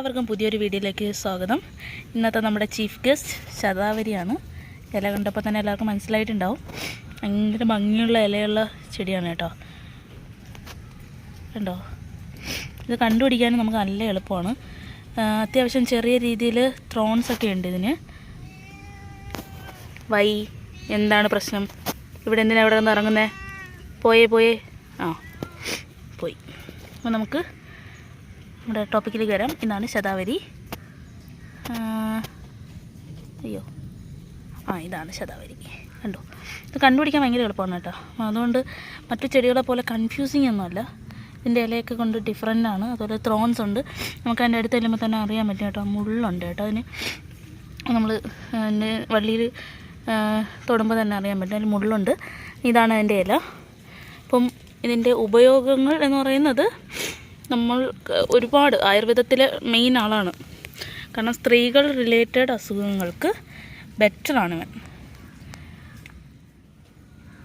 എല്ലാവർക്കും പുതിയൊരു വീഡിയോയിലേക്ക് സ്വാഗതം. ഇന്നത്തെ നമ്മുടെ ചീഫ് ഗസ്റ്റ് ശതാവരിയാണ്. ഇല കണ്ടപ്പോൾ തന്നെ എല്ലാവർക്കും മനസ്സിലായിട്ടുണ്ടാവും. ഭയങ്കര ഭംഗിയുള്ള ഇലയുള്ള ചെടിയാണ് കേട്ടോ. കണ്ടോ? ഇത് കണ്ടുപിടിക്കാനും നമുക്ക് നല്ല എളുപ്പമാണ്. അത്യാവശ്യം ചെറിയ രീതിയിൽ ത്രോൺസ് ഒക്കെ ഉണ്ട് ഇതിന്. വൈ എന്താണ് പ്രശ്നം? ഇവിടെ എന്തിനാണ് ഇവിടെ നിന്ന് ഇറങ്ങുന്നത് പോയേ പോയേ. ആ പോയി. അപ്പോൾ നമുക്ക് നമ്മുടെ ടോപ്പിക്കിലേക്ക് വരാം. ഇന്നാണ് ശതാവരി. അയ്യോ. ആ ഇതാണ് ശതാവരി. കണ്ടോ? ഇത് കണ്ടുപിടിക്കാൻ ഭയങ്കര എളുപ്പമാണ് കേട്ടോ. അതുകൊണ്ട് മറ്റു ചെടികളെ പോലെ കൺഫ്യൂസിങ് ഒന്നുമല്ല. ഇതിന്റെ ഇലയൊക്കെ കൊണ്ട് ഡിഫറെന്റ് ആണ്. അതുപോലെ ത്രോൺസ് ഉണ്ട്. നമുക്ക് അതിന്റെ അടുത്ത് ചെല്ലുമ്പോൾ തന്നെ അറിയാൻ പറ്റും കേട്ടോ. മുള്ളുണ്ട് കേട്ടോ. അതിന് നമ്മൾ അതിന്റെ വള്ളിയിൽ തൊടുമ്പോൾ തന്നെ അറിയാൻ പറ്റും. അതിൽ മുള്ളുണ്ട്. ഇതാണ് അതിന്റെ ഇല. അപ്പം ഇതിന്റെ ഉപയോഗങ്ങൾ എന്ന് പറയുന്നത് നമ്മൾ ഒരുപാട് ആയുർവേദത്തിലെ മെയിൻ ആളാണ്. കാരണം സ്ത്രീകൾ റിലേറ്റഡ് അസുഖങ്ങൾക്ക് ബെറ്ററാണ് ഇവൻ.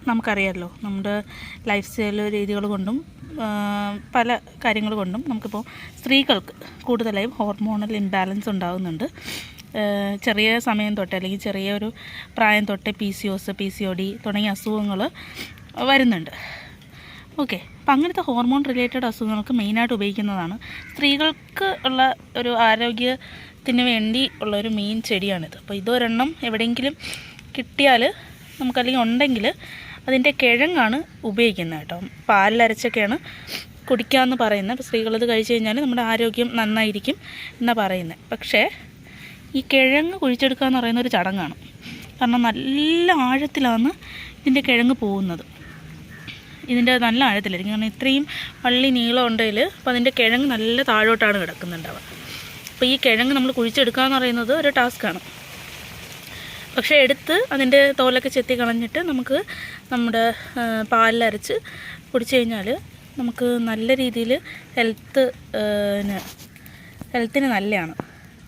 നമുക്കറിയാമല്ലോ നമ്മുടെ ലൈഫ് സ്റ്റൈൽ രീതികൾ കൊണ്ടും പല കാര്യങ്ങൾ കൊണ്ടും നമുക്കിപ്പോൾ സ്ത്രീകൾക്ക് കൂടുതലായും ഹോർമോണൽ ഇംബാലൻസ് ഉണ്ടാകുന്നുണ്ട് ചെറിയ സമയം തൊട്ട് അല്ലെങ്കിൽ ചെറിയൊരു പ്രായം തൊട്ട് P C O S P C O D തുടങ്ങിയ അസുഖങ്ങൾ വരുന്നുണ്ട്. ഓക്കെ. അപ്പം അങ്ങനത്തെ ഹോർമോൺ റിലേറ്റഡ് അസുഖങ്ങൾക്ക് മെയിനായിട്ട് ഉപയോഗിക്കുന്നതാണ്. സ്ത്രീകൾക്ക് ഉള്ള ഒരു ആരോഗ്യത്തിന് വേണ്ടി ഉള്ള ഒരു മെയിൻ ചെടിയാണിത്. അപ്പോൾ ഇതൊരെണ്ണം എവിടെയെങ്കിലും കിട്ടിയാൽ നമുക്കല്ലെങ്കിൽ ഉണ്ടെങ്കിൽ അതിന്റെ കിഴങ്ങാണ് ഉപയോഗിക്കുന്നത് കേട്ടോ. പാലിലരച്ചൊക്കെയാണ് കുടിക്കാമെന്ന് പറയുന്നത്. അപ്പോൾ സ്ത്രീകളത് കഴിച്ചു കഴിഞ്ഞാൽ നമ്മുടെ ആരോഗ്യം നന്നായിരിക്കും എന്നാണ് പറയുന്നത്. പക്ഷേ ഈ കിഴങ്ങ് കുഴിച്ചെടുക്കുക എന്ന് പറയുന്ന ഒരു ചടങ്ങാണ്. കാരണം നല്ല ആഴത്തിലാണ് ഇതിന്റെ കിഴങ്ങ് പോകുന്നത്. ഇതിന്റെ നല്ല ആഴത്തിലായിരിക്കും കാരണം ഇത്രയും പള്ളി നീളം ഉണ്ടെങ്കിൽ അപ്പോൾ അതിന്റെ കിഴങ്ങ് നല്ല താഴോട്ടാണ് കിടക്കുന്നുണ്ടാവുക അപ്പോൾ ഈ കിഴങ്ങ് നമ്മൾ കുഴിച്ചെടുക്കുക എന്ന് പറയുന്നത് ഒരു ടാസ്ക്കാണ്. പക്ഷേ എടുത്ത് അതിന്റെ തോലൊക്കെ ചെത്തി കളഞ്ഞിട്ട് നമുക്ക് നമ്മുടെ പാലിലരച്ച് കുടിച്ചു കഴിഞ്ഞാൽ നമുക്ക് നല്ല രീതിയിൽ ഹെൽത്ത് ഹെൽത്തിന് നല്ലതാണ്.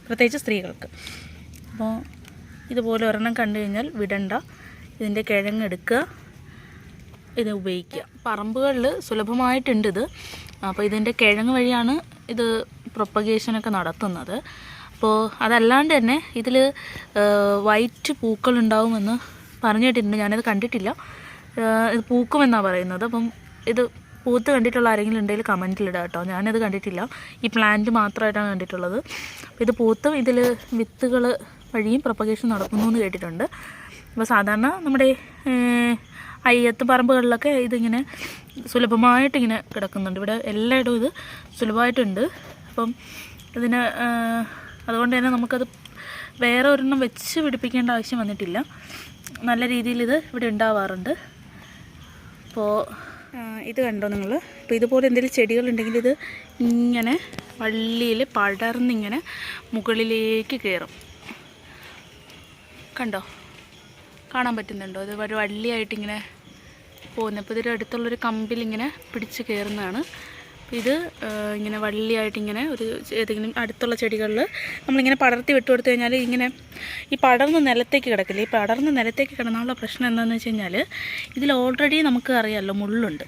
പ്രത്യേകിച്ച് സ്ത്രീകൾക്ക്. അപ്പോൾ ഇതുപോലെ ഒരെണ്ണം കണ്ടു കഴിഞ്ഞാൽ വിടണ്ട. ഇതിന്റെ കിഴങ്ങ് എടുക്കുക. ഇത് ഉപയോഗിക്കുക. പറമ്പുകളിൽ സുലഭമായിട്ടുണ്ട് ഇത്. അപ്പോൾ ഇതിന്റെ കിഴങ്ങ് വഴിയാണ് ഇത് പ്രൊപ്പഗേഷനൊക്കെ നടത്തുന്നത്. അപ്പോൾ അതല്ലാണ്ട് തന്നെ ഇതിൽ വൈറ്റ് പൂക്കൾ ഉണ്ടാവുമെന്ന് പറഞ്ഞു കേട്ടിട്ടുണ്ട് ഞാനത് കണ്ടിട്ടില്ല. ഇത് പൂക്കുമെന്നാണ് പറയുന്നത്. അപ്പം ഇത് പൂത്ത് കണ്ടിട്ടുള്ള ആരെങ്കിലും ഉണ്ടെങ്കിൽ കമന്റിലിടാം കേട്ടോ. ഞാനത് കണ്ടിട്ടില്ല. ഈ പ്ലാന്റ് മാത്രമായിട്ടാണ് കണ്ടിട്ടുള്ളത്. ഇത് പൂത്തും ഇതിൽ വിത്തുകൾ വഴിയും പ്രൊപ്പഗേഷൻ നടക്കുന്നു എന്ന് കേട്ടിട്ടുണ്ട്. അപ്പോൾ സാധാരണ നമ്മുടെ അയ്യത്ത് പറമ്പുകളിലൊക്കെ ഇതിങ്ങനെ സുലഭമായിട്ടിങ്ങനെ കിടക്കുന്നുണ്ട്. ഇവിടെ എല്ലായിടവും ഇത് സുലഭമായിട്ടുണ്ട്. അപ്പം ഇതിന് അതുകൊണ്ട് തന്നെ നമുക്കത് വേറെ ഒരെണ്ണം വെച്ച് പിടിപ്പിക്കേണ്ട ആവശ്യം വന്നിട്ടില്ല. നല്ല രീതിയിൽ ഇത് ഇവിടെ ഉണ്ടാവാറുണ്ട്. അപ്പോൾ ഇത് കണ്ടോ നിങ്ങൾ? അപ്പോൾ ഇതുപോലെ എന്തെങ്കിലും ചെടികളുണ്ടെങ്കിൽ ഇത് ഇങ്ങനെ വള്ളിയിൽ പടർന്നിങ്ങനെ മുകളിലേക്ക് കയറും. കണ്ടോ? കാണാൻ പറ്റുന്നുണ്ടോ. ഇത് ഒരു വള്ളിയായിട്ടിങ്ങനെ പോകുന്നത് അപ്പോൾ ഇതിന്റെ അടുത്തുള്ളൊരു കമ്പിലിങ്ങനെ പിടിച്ച് കയറുന്നതാണ് ഇത് ഇങ്ങനെ വള്ളിയായിട്ട് ഇങ്ങനെ ഒരു ഏതെങ്കിലും അടുത്തുള്ള ചെടികളിൽ നമ്മളിങ്ങനെ പടർത്തി വിട്ടു കൊടുത്തു കഴിഞ്ഞാൽ ഇങ്ങനെ ഈ പടർന്ന് നിലത്തേക്ക് കിടക്കില്ല? ഈ പടർന്ന് നിലത്തേക്ക് കിടന്നുള്ള പ്രശ്നം എന്താണെന്ന് വെച്ച് കഴിഞ്ഞാൽ ഇതിൽ ഓൾറെഡി നമുക്ക് അറിയാമല്ലോ മുള്ളുണ്ട്.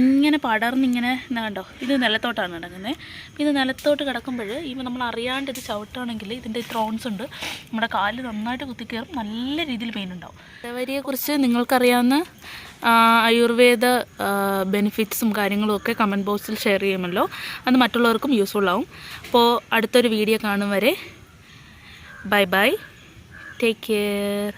ഇങ്ങനെ പടർന്നിങ്ങനെ കണ്ടോ? ഇത് നിലത്തോട്ടാണ് കിടക്കുന്നത് ഇത് നിലത്തോട്ട് കിടക്കുമ്പോൾ ഈ നമ്മൾ അറിയാണ്ട് ഇത് ചവിട്ടുകയാണെങ്കിൽ ഇതിന്റെ ത്രോൺസ് ഉണ്ട്. നമ്മുടെ കാൽ നന്നായിട്ട് കുത്തിക്കയറും. നല്ല രീതിയിൽ പെയിൻ ഉണ്ടാവും. ഇതവരിയെക്കുറിച്ച് നിങ്ങൾക്കറിയാവുന്ന ആയുർവേദ ബെനിഫിറ്റ്സും കാര്യങ്ങളും ഒക്കെ കമന്റ് ബോക്സിൽ ഷെയർ ചെയ്യുമല്ലോ. അത് മറ്റുള്ളവർക്കും യൂസ്ഫുൾ ആവും. അപ്പോൾ അടുത്തൊരു വീഡിയോ കാണും വരെ. Bye bye take care